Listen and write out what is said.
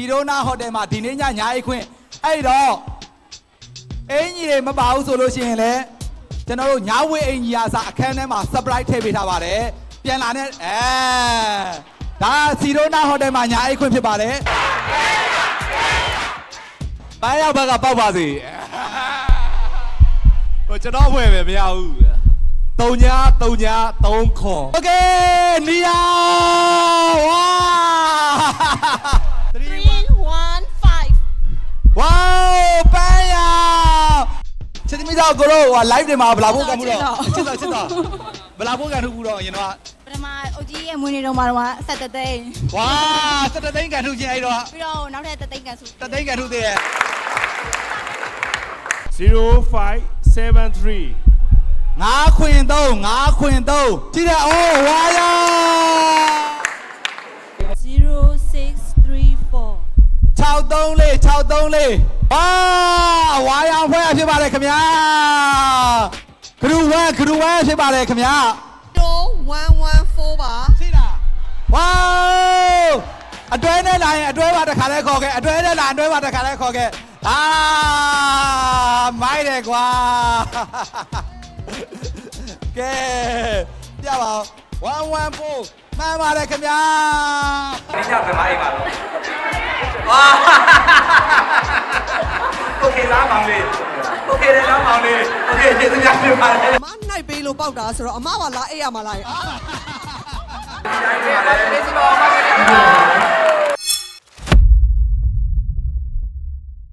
ဒီရိုနာဟိုတယ်မှာဒီနေ့ညညာအိတ်ခွင့်အဲ့တော့အင်ကြီးတွေမပါဘူးဆိုလို့ရှိရင်လည်းကျွန်တော်တို့ညာဝေးအင်ကြီးအားစအခန်းထဲမှာ surprise ထည့်ပေးထားပါတယ်ပြန်လာနဲ့အဲဒါစီရိုနာဟိုတယ်မှာညာအိတ်ခွင့်ဖြစ်ပါတယ်ပန်းရောက်ဘက်ကပေါက်ပါစေဟိုကျွန်တော်ဝယ်ပဲမရဘူးတုံညာတုံညာသုံးခွန်โอเคနီယာ စ်သမီးတော့ကိုတို့ဟို live တွေမှာဗလာဖို့ကံမှုတော့ချစ်တော့ချစ်တော့ဗလာဖို့ကံထုတ်ဘူးတော့ရင်တော့ပထမအုတ်ကြီးရဲ့မွေးနေ့တုန်းမှာတော့ဆက်တသိန်းဝါစက်တသိန်းကံထုတ်ခြင်းအဲ့တော့ပြီးတော့နောက်ထပ်တသိန်းကန်စုတသိန်းကံထုတ်သေးရဲ့0573ငါးခွင်သုံးငါးခွင်သုံးကြည့်တဲ့အိုးဝါယာ zero six three four 634 634 အာဝါရောင်ဖွဲ့ဖြစ်ပါတယ်ခင်ဗျာဂရုဝဲဂရုဝဲဖြစ်ပါတယ်ခင်ဗျာ0114ပါသိလားဝေါးအတွဲနဲ့လာရင်အတွဲပါတစ်ခါလဲခေါ်ခဲ့အတွဲနဲ့လာအတွဲပါတစ်ခါလဲခေါ်ခဲ့အာမိုက်တယ်ကွာကဲပြပါ114မှန်ပါတယ်ခင်ဗျာမိစ္ဆာဗမိုင်းပါတော့အာ လားမောင်လေးโอเคတယ်လားမောင်လေးโอเคကျေးဇူးများတင်ပါတယ် အမနိုင်ပေးလို့ပေါက်တာဆိုတော့အမကလာအေးရမှာလား ဒီတိုင်းပါ